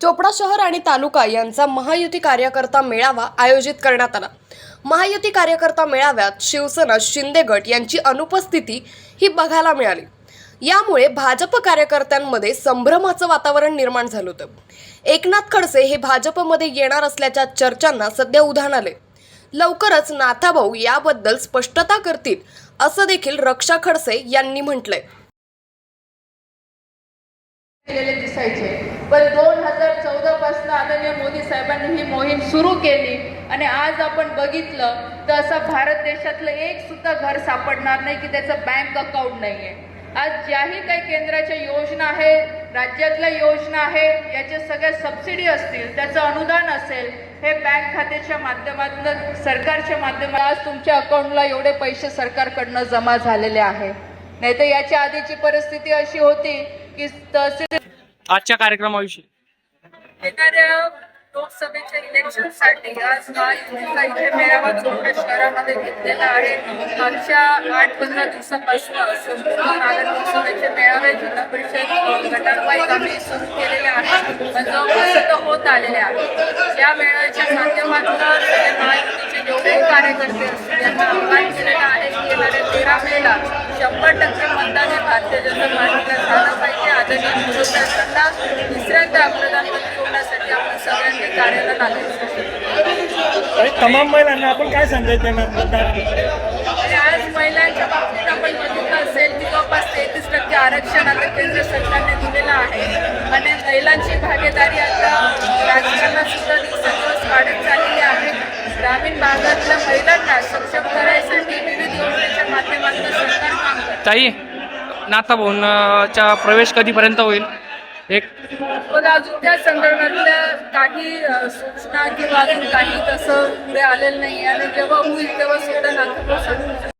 चोपडा शहर आणि तालुका यांचा महायुती कार्यकर्ता मेळावा आयोजित करण्यात आला. महायुती कार्यकर्ता मेळाव्यात शिवसेना शिंदे गट यांची अनुपस्थिती ही बघायला मिळाली. यामुळे भाजप कार्यकर्त्यांमध्ये संभ्रमाचं वातावरण निर्माण झालं होतं. एकनाथ खडसे हे भाजपमध्ये येणार असल्याच्या चर्चांना सध्या उधाण आले लवकरच नाथाभाऊ याबद्दल स्पष्टता करतील असं देखील रक्षा खडसे यांनी म्हटलंय. पण दोन हजार चौदा पासून आदरणीय मोदी साहेबांनी ही मोहीम सुरू केली आणि आज आपण बघितलं तर असं भारत देशातलं एक सुद्धा घर सापडणार नाही की त्याचं बँक अकाउंट आहे आज ज्याही काही केंद्राच्या योजना आहे राज्यातल्या योजना आहे याच्या सगळ्या सबसिडी असतील त्याचं अनुदान असेल हे बँक खात्याच्या माध्यमातून सरकारच्या माध्यमातून आज तुमच्या अकाउंटला एवढे पैसे सरकारकडनं जमा झालेले आहे. नाही तर याच्या आधीची परिस्थिती अशी होती की तहसील आजच्या कार्यक्रमाविषयी. येणाऱ्या लोकसभेच्या इलेक्शनसाठी आज महायुतीचा इथे मेळावा चोपडा शहरामध्ये घेतलेला आहे. मागच्या आठ पंधरा दिवसापासून लोकसभेचे मेळावे जिल्हा परिषद गटांवाईज आम्ही सुरू केलेले आहेत. जवळपास होत आलेले आहेत. या मेळाव्याच्या माध्यमातून महायुतीचे जेवढे कार्यकर्ते असतील आव्हान केलेलं आहे की येणाऱ्या तेरा मेला शंभर टक्के मतदान हे भारतीय जनता आदरणीय मोदी साहेबांना तिसऱ्यांदा प्रधानमंत्री होण्यासाठी आपण सगळ्यांनी कार्याला लागेल आणि तमाम महिलांना आपण काय सांगायचं आज महिलांच्या बाबतीत आपण बघितलं असेल की जवळपास तेहतीस टक्के आरक्षण आता केंद्र सरकारने दिलेलं आहे. आणि महिलांची भागीदारी आता राजकारणात सुद्धा दिवसेंदिवस वाढत चाललेली आहे. ग्रामीण भागातल्या महिलांना सक्षम करायसाठी विविध योजनेच्या माध्यमातून सरकार काम करते. ताई नाथा प्रवेश कधीपर्यंत होईल? एक पण अजून त्या संदर्भातल्या काही सूचना किंवा अजून काही तसं पुढे आलेलं नाही आणि जेव्हा होईल तेव्हा सुद्धा नागपूर